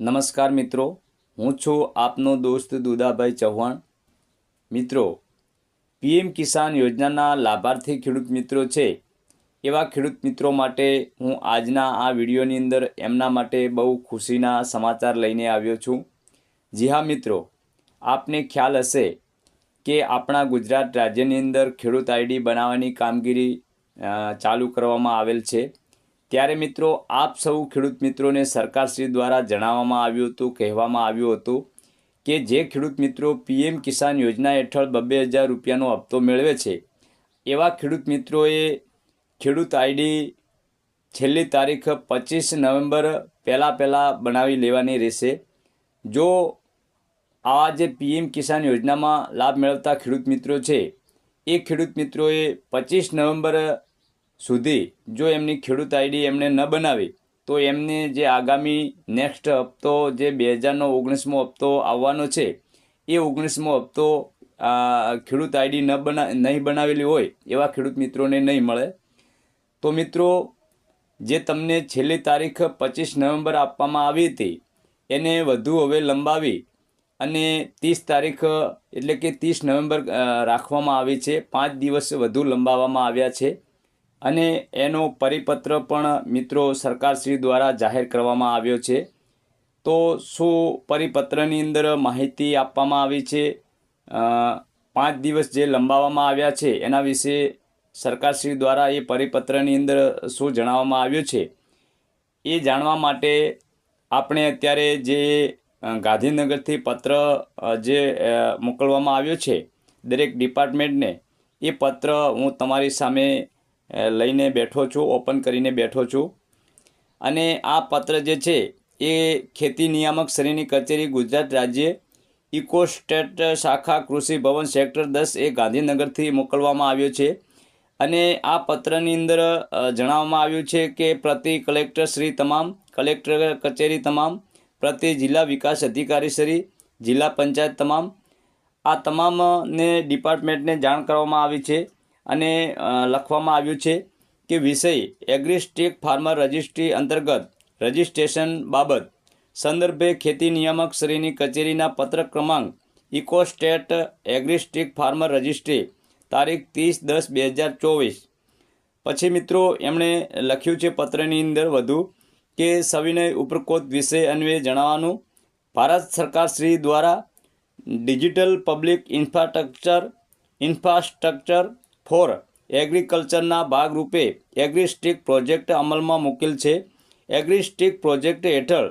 નમસ્કાર મિત્રો, હું છું આપનો દોસ્ત દુદાભાઈ ચૌહાણ. મિત્રો, પીએમ કિસાન યોજનાના લાભાર્થી ખેડૂત મિત્રો છે એવા ખેડૂત મિત્રો માટે હું આજના આ વિડીયોની અંદર એમના માટે બહુ ખુશીના સમાચાર લઈને આવ્યો છું. જી હા મિત્રો, આપને ખ્યાલ હશે કે આપણા ગુજરાત રાજ્યની અંદર ખેડૂત આઈડી બનાવવાની કામગીરી ચાલુ કરવામાં આવેલ છે. ત્યારે મિત્રો, આપ સૌ ખેડૂત મિત્રોને સરકારશ્રી દ્વારા જણાવવામાં આવ્યું હતું, કહેવામાં આવ્યું હતું કે જે ખેડૂત મિત્રો પીએમ કિસાન યોજના હેઠળ બબ્બે હજાર રૂપિયાનો હપ્તો મેળવે છે, એવા ખેડૂત મિત્રોએ ખેડૂત આઈડી છેલ્લી તારીખ પચીસ નવેમ્બર પહેલાં પહેલાં બનાવી લેવાની રહેશે. જો આવા જે પીએમ કિસાન યોજનામાં લાભ મેળવતા ખેડૂત મિત્રો છે, એ ખેડૂત મિત્રોએ પચીસ નવેમ્બર સુધી જો એમની ખેડૂત આઈડી એમને ન બનાવી, તો એમને જે આગામી નેક્સ્ટ હપ્તો જે બે હજારનો ઓગણીસમો હપ્તો આવવાનો છે, એ ઓગણીસમો હપ્તો ખેડૂત આઈડી ન બના, નહીં બનાવેલી હોય એવા ખેડૂત મિત્રોને નહીં મળે. તો મિત્રો, જે તમને છેલ્લી તારીખ પચીસ નવેમ્બર આપવામાં આવી હતી, એને વધુ હવે લંબાવી અને ત્રીસ તારીખ, એટલે કે ત્રીસ નવેમ્બર રાખવામાં આવી છે. પાંચ દિવસ વધુ લંબાવવામાં આવ્યા છે. અને એનો પરિપત્ર પણ મિત્રો સરકારશ્રી દ્વારા જાહેર કરવામાં આવ્યો છે. તો શું પરિપત્રની અંદર માહિતી આપવામાં આવી છે? પાંચ દિવસ જે લંબાવવામાં આવ્યા છે, એના વિશે સરકારશ્રી દ્વારા એ પરિપત્રની અંદર શું જણાવવામાં આવ્યું છે? એ જાણવા માટે આપણે અત્યારે જે ગાંધીનગરથી પત્ર જે મોકલવામાં આવ્યો છે દરેક ડિપાર્ટમેન્ટને, એ પત્ર હું તમારી સામે લઈને બેઠો છું ઓપન કરીને બેઠો છું. અને આ પત્ર જે છે, એ ખેતી નિયામક શ્રેણી કચેરી ગુજરાત રાજ્ય ઇકો સ્ટેટ શાખા કૃષિ ભવન સેક્ટર દસ એ ગાંધીનગરથી મોકલવામાં આવ્યો છે. અને આ પત્રની અંદર જણાવવામાં આવ્યું છે કે પ્રતિ કલેક્ટર શ્રી તમામ, કલેક્ટર કચેરી તમામ, પ્રતિ જિલ્લા વિકાસ અધિકારી શ્રી, જિલ્લા પંચાયત તમામ, આ તમામને ડિપાર્ટમેન્ટને જાણ કરવામાં આવી છે. અને લખવામાં આવ્યું છે કે વિષય એગ્રીસ્ટેક ફાર્મર રજિસ્ટ્રી અંતર્ગત રજિસ્ટ્રેશન બાબત સંદર્ભે ખેતી નિયામક શ્રીની કચેરીના પત્ર ક્રમાંક ઇકો સ્ટેટ એગ્રીસ્ટિક ફાર્મર રજિસ્ટ્રી તારીખ ત્રીસ દસ બે હજાર ચોવીસ. પછી મિત્રો, એમણે લખ્યું છે પત્રની અંદર વધુ કે સવિનય ઉપરકોત વિષય અન્વયે જણાવવાનું. ભારત સરકાર શ્રી દ્વારા digital public infrastructure infrastructure for એગ્રીકલ્ચરના ભાગરૂપે એગ્રીસ્ટિક પ્રોજેક્ટ અમલમાં મૂકેલ છે. એગ્રીસ્ટિક પ્રોજેક્ટ હેઠળ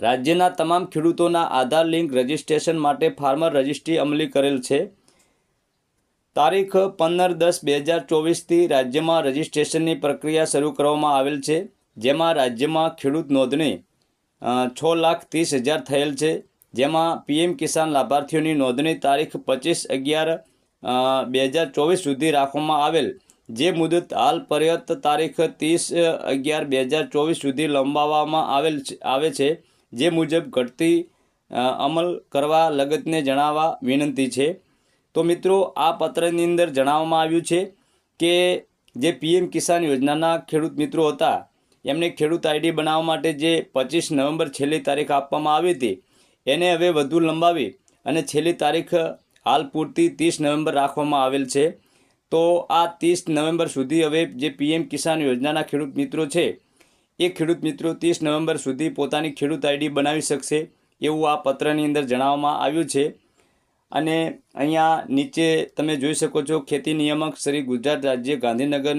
રાજ્યના તમામ ખેડૂતોના આધાર લિંક રજિસ્ટ્રેશન માટે ફાર્મર રજિસ્ટ્રી અમલી કરેલ છે. તારીખ પંદર દસ બે હજાર ચોવીસથી રાજ્યમાં રજિસ્ટ્રેશનની પ્રક્રિયા શરૂ કરવામાં આવેલ છે, જેમાં રાજ્યમાં ખેડૂત નોંધણી છ લાખ ત્રીસ હજાર થયેલ છે, જેમાં પીએમ કિસાન લાભાર્થીઓની નોંધણી તારીખ પચીસ અગિયાર બે હજાર ચોવીસ સુધી રાખવામાં આવેલ જે મુદત હાલ પર્યત તારીખ ત્રીસ અગિયાર બે હજાર ચોવીસ સુધી લંબાવવામાં આવેલ આવે છે, જે મુજબ ઘટતી અમલ કરવા લગતને જણાવવા વિનંતી છે. તો મિત્રો, આ પત્રની અંદર જણાવવામાં આવ્યું છે કે જે પીએમ કિસાન યોજનાના ખેડૂત મિત્રો હતા, એમને ખેડૂત આઈડી બનાવવા માટે જે પચીસ નવેમ્બર છેલ્લી તારીખ આપવામાં આવી હતી, એને હવે વધુ લંબાવી અને છેલ્લી તારીખ હાલ પૂરતી ત્રીસ નવેમ્બર રાખવામાં આવેલ છે. તો આ ત્રીસ નવેમ્બર સુધી હવે જે પીએમ કિસાન યોજનાના ખેડૂત મિત્રો છે, એ ખેડૂત મિત્રો ત્રીસ નવેમ્બર સુધી પોતાની ખેડૂત આઈડી બનાવી શકશે એવું આ પત્રની અંદર જણાવવામાં આવ્યું છે. અને અહીંયા નીચે તમે જોઈ શકો છો, ખેતી નિયામક શ્રી ગુજરાત રાજ્ય ગાંધીનગર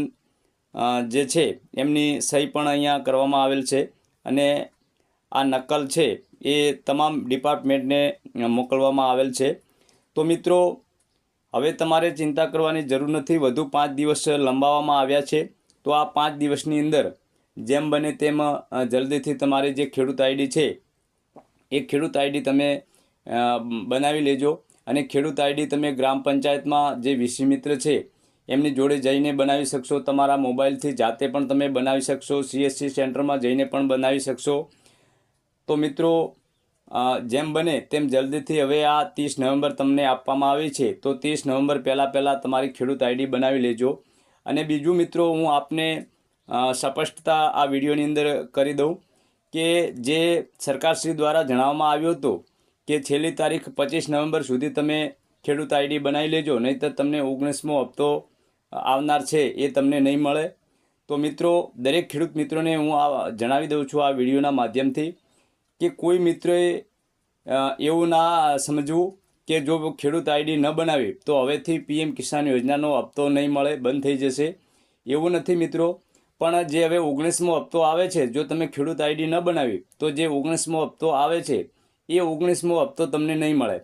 જે છે, એમની સહી પણ અહીંયા કરવામાં આવેલ છે. અને આ નકલ છે, એ તમામ ડિપાર્ટમેન્ટને મોકલવામાં આવેલ છે. તો મિત્રો, હવે તમારે ચિંતા કરવાની જરૂર નથી. વધુ પાંચ દિવસ લંબાવવામાં આવ્યા છે. તો આ પાંચ દિવસની અંદર જેમ બને તેમ જલ્દીથી તમારી જે ખેડૂત આઈડી છે, એ ખેડૂત આઈડી તમે બનાવી લેજો. અને ખેડૂત આઈડી તમે ગ્રામ પંચાયતમાં જે વીસી મિત્ર છે, એમની જોડે જઈને બનાવી શકશો. તમારા મોબાઈલથી જાતે પણ તમે બનાવી શકશો. સીએસસી સેન્ટરમાં જઈને પણ બનાવી શકશો. તો મિત્રો જેમ બને તેમ જલ્દીથી હવે આ ત્રીસ નવેમ્બર તમને આપવામાં આવી છે. તો ત્રીસ નવેમ્બર પહેલાં પહેલાં તમારી ખેડૂત આઈડી બનાવી લેજો. અને બીજું મિત્રો, હું આપને સ્પષ્ટતા આ વિડીયોની અંદર કરી દઉં કે જે સરકારશ્રી દ્વારા જણાવવામાં આવ્યું હતું કે છેલ્લી તારીખ પચીસ નવેમ્બર સુધી તમે ખેડૂત આઈડી બનાવી લેજો, નહીંતર તમને ઓગણીસમો હપ્તો આવનાર છે એ તમને નહીં મળે. તો મિત્રો, દરેક ખેડૂત મિત્રોને હું આ જણાવી દઉં છું આ વિડીયોના માધ્યમથી. કે કોઈ મિત્રોએ એવું ના સમજવું કે જો ખેડૂત આઈડી ન બનાવી, તો હવેથી પીએમ કિસાન યોજનાનો હપ્તો નહીં મળે, બંધ થઈ જશે. એવું નથી મિત્રો. પણ જે હવે ઓગણીસમો હપ્તો આવે છે, જો તમે ખેડૂત આઈડી ન બનાવી, તો જે ઓગણીસમો હપ્તો આવે છે, એ ઓગણીસમો હપ્તો તમને નહીં મળે.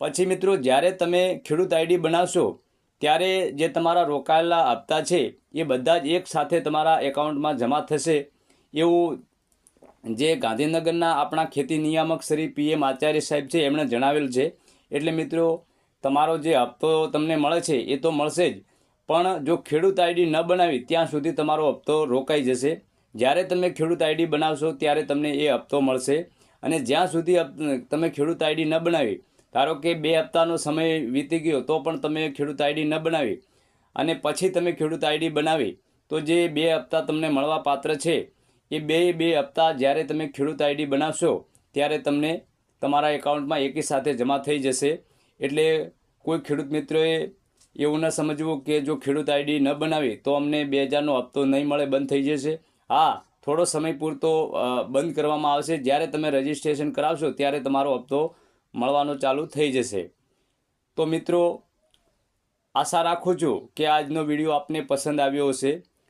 પછી મિત્રો, જ્યારે તમે ખેડૂત આઈડી બનાવશો, ત્યારે જે તમારા રોકાયેલા હપ્તા છે, એ બધા જ એક સાથે તમારા એકાઉન્ટમાં જમા થશે. એવું જે ગાંધીનગરના આપણા ખેતી નિયામક શ્રી પીએમ આચાર્ય સાહેબ છે, એમણે જણાવેલ છે. એટલે મિત્રો, તમારો જે હપ્તો તમને મળે છે, એ તો મળશે જ. પણ જો ખેડૂત આઈડી ન બનાવી, ત્યાં સુધી તમારો હપ્તો રોકાઈ જશે. જ્યારે તમે ખેડૂત આઈડી બનાવશો, ત્યારે તમને એ હપ્તો મળશે. અને જ્યાં સુધી તમે ખેડૂત આઈડી ન બનાવી, ધારો કે બે હપ્તાનો સમય વીતી ગયો, તો પણ તમે ખેડૂત આઈડી ન બનાવી. અને પછી તમે ખેડૂત આઈડી બનાવી, તો જે બે હપ્તા તમને મળવા પાત્ર છે એ બે બે હપ્તા જ્યારે તમે ખેડૂત આઈડી બનાવશો, ત્યારે તમને તમારા એકાઉન્ટમાં એકી સાથે જમા થઈ જશે. એટલે કોઈ ખેડૂત મિત્રોએ એવું ન સમજવું કે જો ખેડૂત આઈડી ન બનાવી, તો અમને બે હજારનો હપ્તો નહીં મળે, બંધ થઈ જશે. હા, થોડો સમય પૂરતો બંધ કરવામાં આવશે. જ્યારે તમે રજિસ્ટ્રેશન કરાવશો, ત્યારે તમારો હપ્તો મળવાનો ચાલુ થઈ જશે. તો મિત્રો, આશા રાખું છું કે આજનો વીડિયો આપને પસંદ આવ્યો હશે.